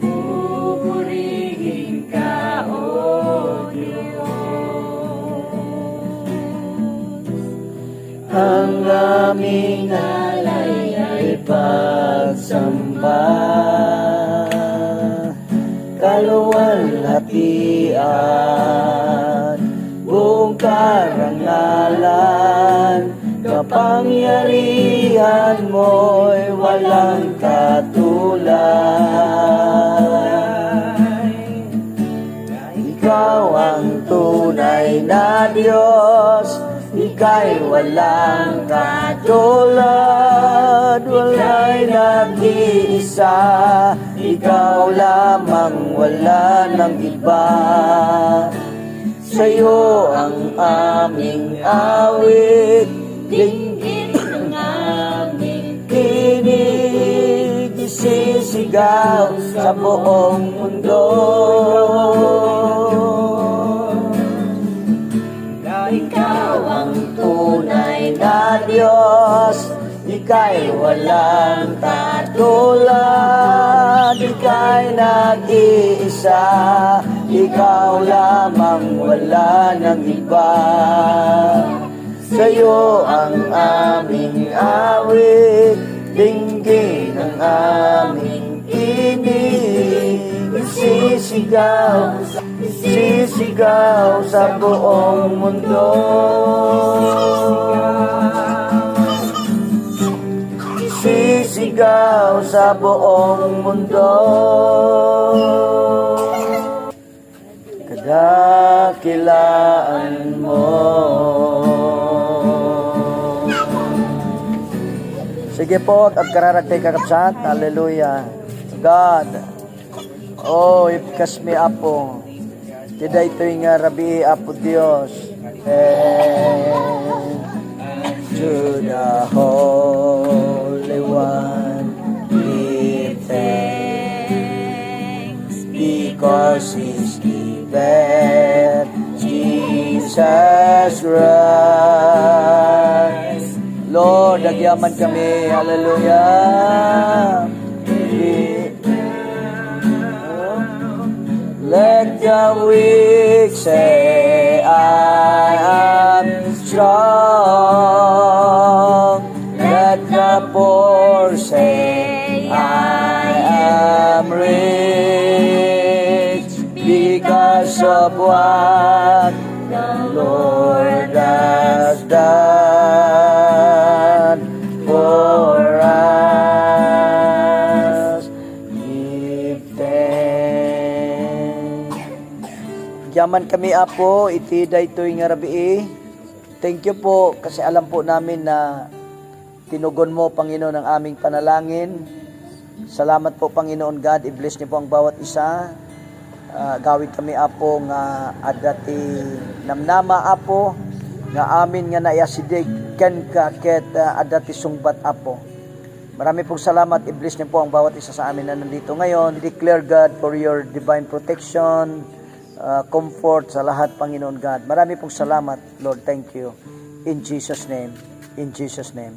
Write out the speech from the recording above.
Pupurihin ka, O Diyos. Ang aming alay ay pagsamba Kaluwalhatian Buong karangalan Kapangyarihan mo'y walang katulad ang tunay na Diyos Ika'y walang katulad. Wala'y nag-iisa Ikaw lamang wala ng iba. Sa'yo ang aming awit Dinggin ang aming Kinig isisigaw sa buong mundo tunay na Diyos Ika'y walang katulad. Ika'y nag-iisa Ikaw lamang wala ng iba. Sa'yo ang aming awit Dinggin ang aming ibig. Isisigaw, isisigaw sa buong mundo Isisigaw sa buong mundo Kadakilaan mo Sige po, at kararagtay kakapsat. Hallelujah. God, oh, ipikas mi apo. Tida ito nga rabi apo Dios. And to the Holy because He's given Jesus Christ. Lord, nagyaman kami. Hallelujah. Let the weak say, I am strong. What the Lord has done for us. Give thanks. Yaman kami apo, itida ito yung arabi Thank you po kasi alam po namin na tinugon mo Panginoon ang aming panalangin. Salamat po Panginoon God, i-bless niyo po ang bawat isa. Gawin kami apo nga adati namnama apo nga amin nga naiyasidig ken ka ket ah, adati sungbat apo. Marami pong salamat. I-bless niyo po ang bawat isa sa amin na nandito ngayon. Declare God for your divine protection, uh, comfort sa lahat, Panginoon God. Marami pong salamat, Lord. Thank you. In Jesus' name. In Jesus' name.